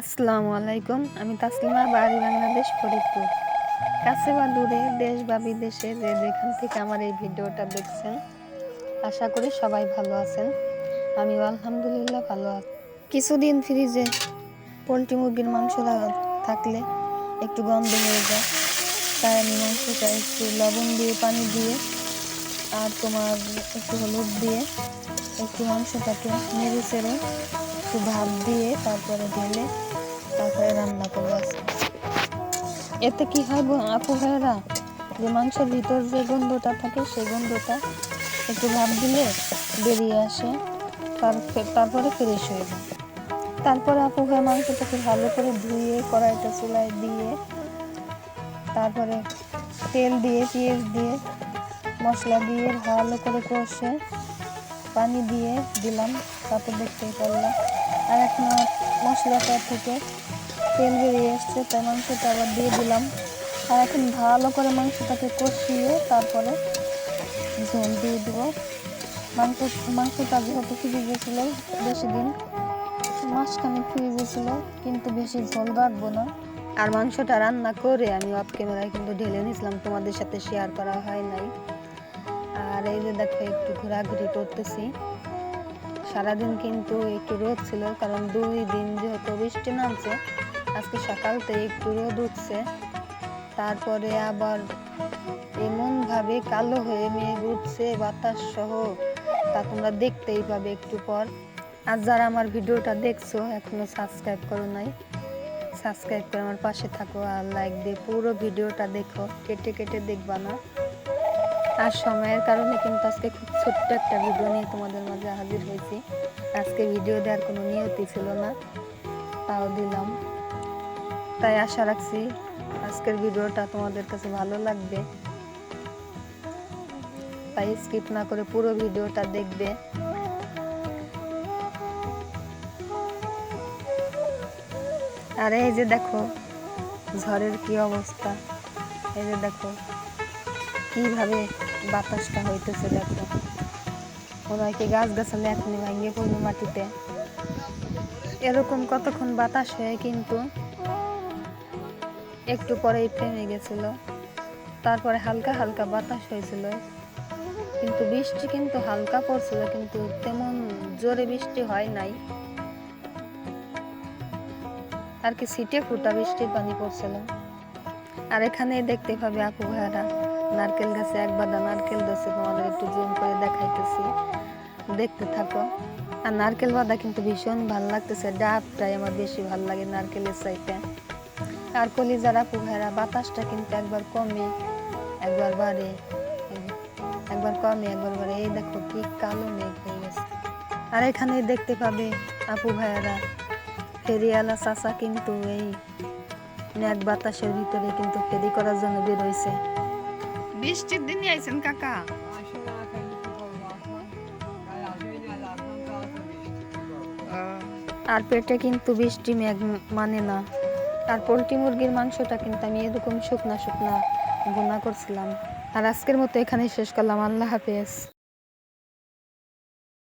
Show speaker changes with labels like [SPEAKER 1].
[SPEAKER 1] আসসালামু আলাইকুম, আমি তাসলিমা, বাড়ি বাংলাদেশ, ফরিদপুর। কাছে বা দূরে, দেশ বা বিদেশে যে যেখান থেকে আমার এই ভিডিওটা দেখছেন, আশা করি সবাই ভালো আছেন। আমি আলহামদুলিল্লাহ ভালো আছি। কিছুদিন ফ্রিজে পোলট্রি মুরগির মাংস থাকলে একটু গন্ধ হয়ে যায়। তাই আমি মাংসটা একটু লবণ দিয়ে, পানি দিয়ে, আর তোমার একটু হলুদ দিয়ে একটু মাংসটাকে নেড়ে চেড়ে একটু ভাত দিয়ে তারপরে ঢেলে তারপরে রান্না করব। এতে কি হয় আপু ভাইয়েরা যে মাংসের ভিতর যে গন্ধটা থাকে, সেই গন্ধটা একটু ভাত দিলে বেরিয়ে আসে, তার- তারপরে ফ্রেশ হয়ে যায় তারপরে আপু ভাই মাংসটাকে ভালো করে ধুয়ে কড়াইটা চুলায় দিয়ে তারপরে তেল দিয়ে, পেঁয়াজ দিয়ে মশলা দিয়ে ভালো করে কষে পানি দিয়ে দিলাম তারপর দেখতে পারলাম। আর এখন মশলাটা থেকে তেল বেরিয়ে এসছে, তাই মাংসটা আবার দিয়ে দিলাম। আর এখন ভালো করে মাংসটাকে কষিয়ে তারপরে ঝোল দিয়ে দেবো। মাংস, মাংসটা যেহেতু ফ্রিজে ছিল বেশি দিন মাসখানে ফ্রিজে ছিল কিন্তু বেশি ঝোল রাখব না। আর মাংসটা রান্না করে আমি অফ ক্যামেরায় কিন্তু ঢেলে নিয়েছিলাম, তোমাদের সাথে শেয়ার করা হয় নাই। এই যে দেখো, একটু ঘোরাঘুরি করতেছি। সারাদিন কিন্তু একটু রোদ ছিল, কারণ দুই দিন যেহেতু বৃষ্টি নামছে, আজকে সকালতে একটু রোদ উঠছে। তারপরে আবার এমনভাবে কালো হয়ে মেঘ উঠছে, বাতাস সহ, তা তোমরা দেখতেই পাবে একটু পর। আর যারা আমার ভিডিওটা দেখছ, এখনও সাবস্ক্রাইব করো নাই, সাবস্ক্রাইব করে আমার পাশে থাকো আর লাইক দিয়ে পুরো ভিডিওটা দেখো। কেটে কেটে দেখবা না। আর সময়ের কারণে কিন্তু আজকে খুব ছোট্ট একটা ভিডিও নিয়ে তোমাদের মাঝে হাজির হয়েছি। আজকে ভিডিও দেওয়ার কোনো নিয়তি ছিল না, তাও দিলাম। তাই আশা রাখছি আজকের ভিডিওটা তোমাদের কাছে ভালো লাগবে। তাই স্কিপ না করে পুরো ভিডিওটা দেখবে। আরে এই যে দেখো, ঝড়ের কি অবস্থা। এই যে দেখো, কীভাবে বাতাসটা হইতেছে, দেখো। মনে হয় কি গাছ গাছালে এখনই ভাঙিয়ে পড়বে মাটিতে। এরকম কতক্ষণ বাতাস হয়ে কিন্তু একটু পরেই থেমে গেছিল। তারপরে হালকা হালকা বাতাস হয়েছিল। কিন্তু বৃষ্টি কিন্তু হালকা পড়ছিল, কিন্তু তেমন জোরে বৃষ্টি হয় নাই। আর কি সিটে ফুটা বৃষ্টির পানি পড়ছিল। আর এখানে দেখতে পাবে আপু ভাইয়ারা। নারকেল গাছে এক বাদা নারকেল ধরছে, তোমাদের একটু জুম করে দেখাইতেছি। দেখতে থাকো। আর নারকেল বাদা কিন্তু ভীষণ ভালো লাগতেছে, ডাবটাই আমার বেশি ভালো লাগে নারকেলের চাইতে। আর কলিজার ভাইয়ারা বাতাসটা কিন্তু একবার কমে, একবার বাড়ে। একবার কমে, একবার বাড়ে। এই দেখো কি কালো মেঘ হয়ে গেছে। আর এখানে দেখতে পাবে আপু ভাইয়ারা, ফেরিওয়ালা চাচা কিন্তু এই ন্যাক বাতাসের ভিতরে কিন্তু ফেরি করার জন্য বেরোইছে বৃষ্টির দিনই আইছেন কাকা। আর পেটে কিন্তু বৃষ্টি মেঘ মানে না। আর পোলট্রি মুরগির মাংসটা কিন্তু আমি এরকম শুকনা শুকনা গুণা করছিলাম। আর আজকের মতো এখানেই শেষ করলাম। আল্লাহ হাফেজ।